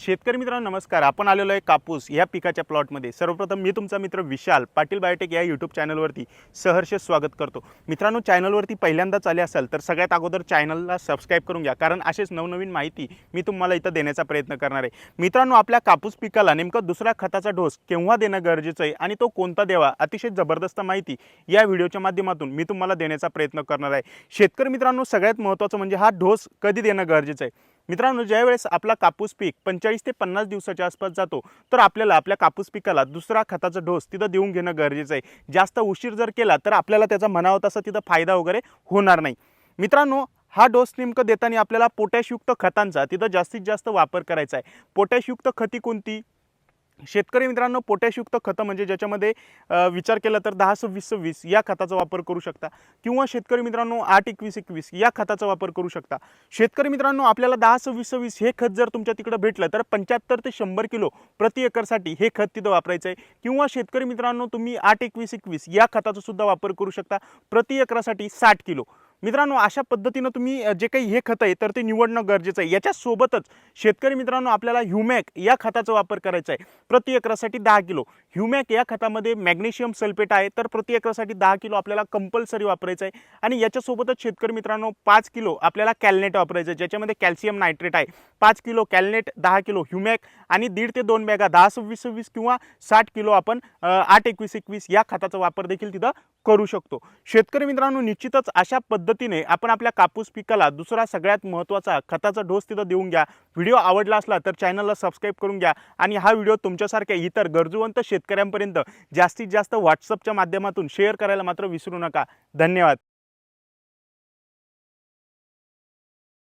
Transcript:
शेतकरी मित्रांनो नमस्कार. आपण आलेलो आहे कापूस या पिकाच्या प्लॉटमध्ये. सर्वप्रथम मी तुमचा मित्र विशाल पाटील बायोटेक या यूट्यूब चॅनलवरती सहर्ष स्वागत करतो. मित्रांनो चॅनलवरती पहिल्यांदाच आले असाल तर सगळ्यात अगोदर चॅनलला सबस्क्राईब करून घ्या कारण असेच नवनवीन माहिती मी तुम्हाला इथं देण्याचा प्रयत्न करणार आहे. मित्रांनो आपल्या कापूस पिकाला नेमकं दुसऱ्या खताचा डोस केव्हा देणं गरजेचं आहे आणि तो कोणता द्यावा अतिशय जबरदस्त माहिती या व्हिडिओच्या माध्यमातून मी तुम्हाला देण्याचा प्रयत्न करणार आहे. शेतकरी मित्रांनो सगळ्यात महत्त्वाचं म्हणजे हा डोस कधी देणं गरजेचं आहे? मित्रांनो ज्यावेळेस आपला कापूस पीक पंचेचाळीस ते पन्नास दिवसाच्या आसपास जातो तर आपल्याला आपल्या कापूस पिकाला दुसरा खताचा डोस तिथं देऊन घेणं गरजेचं आहे. जास्त उशीर जर केला तर आपल्याला त्याचा म्हणावा तसा तिथं फायदा वगैरे होणार नाही. मित्रांनो हा डोस नेमकं देताना आपल्याला पोटॅशयुक्त खतांचा तिथं जास्तीत जास्त वापर करायचा आहे. पोटॅशयुक्त खती कोणती? शेतकरी मित्रांनो पोटॅशयुक्त खतं म्हणजे ज्याच्यामध्ये विचार केला तर दहा सव्वीस सव्वीस या खताचा वापर करू शकता. किंवा शेतकरी मित्रांनो आठ एकवीस एकवीस या खताचा वापर करू शकता. शेतकरी मित्रांनो आपल्याला दहा सव्वीस सव्वीस हे खत जर तुमच्या तिकडं भेटलं तर पंच्याहत्तर ते शंभर किलो प्रति एकरसाठी हे खत तिथं वापरायचं आहे किंवा शेतकरी मित्रांनो तुम्ही आठ एकवीस एकवीस या खताचा सुद्धा वापर करू शकता प्रति एकरासाठी साठ किलो. मित्रांनो अशा पद्धतीनं तुम्ही जे काही हे खत आहे तर ते निवडणं गरजेचं आहे. याच्यासोबतच शेतकरी मित्रांनो आपल्याला ह्युमॅक या खताचा वापर करायचा आहे. प्रति एकरासाठी दहा किलो. ह्युमॅक या खतामध्ये मॅग्नेशियम सल्फेट आहे तर प्रति एकरासाठी दहा किलो आपल्याला कंपल्सरी वापरायचं आहे. आणि याच्यासोबतच शेतकरी मित्रांनो पाच किलो आपल्याला कॅलनेट वापरायचं आहे ज्याच्यामध्ये कॅल्शियम नायट्रेट आहे. पाच किलो कॅलनेट दहा किलो ह्युमॅक आणि दीड ते दोन बॅगा दहा सव्वीस सव्वीस किंवा साठ किलो आपण आठ एकवीस एकवीस या खताचा वापर देखील तिथं करू शकतो. शेतकरी मित्रांनो निश्चितच अशा पद्धतीने आपण आपल्या कापूस पिकाला दुसरा सगळ्यात महत्त्वाचा खताचा डोस तिथं देऊन घ्या. व्हिडिओ आवडला असला तर चॅनलला सबस्क्राईब करून घ्या आणि हा व्हिडिओ तुमच्यासारख्या इतर गरजूवंत शेतकऱ्यांपर्यंत जास्तीत जास्त व्हॉट्सअपच्या माध्यमातून शेअर करायला मात्र विसरू नका. धन्यवाद.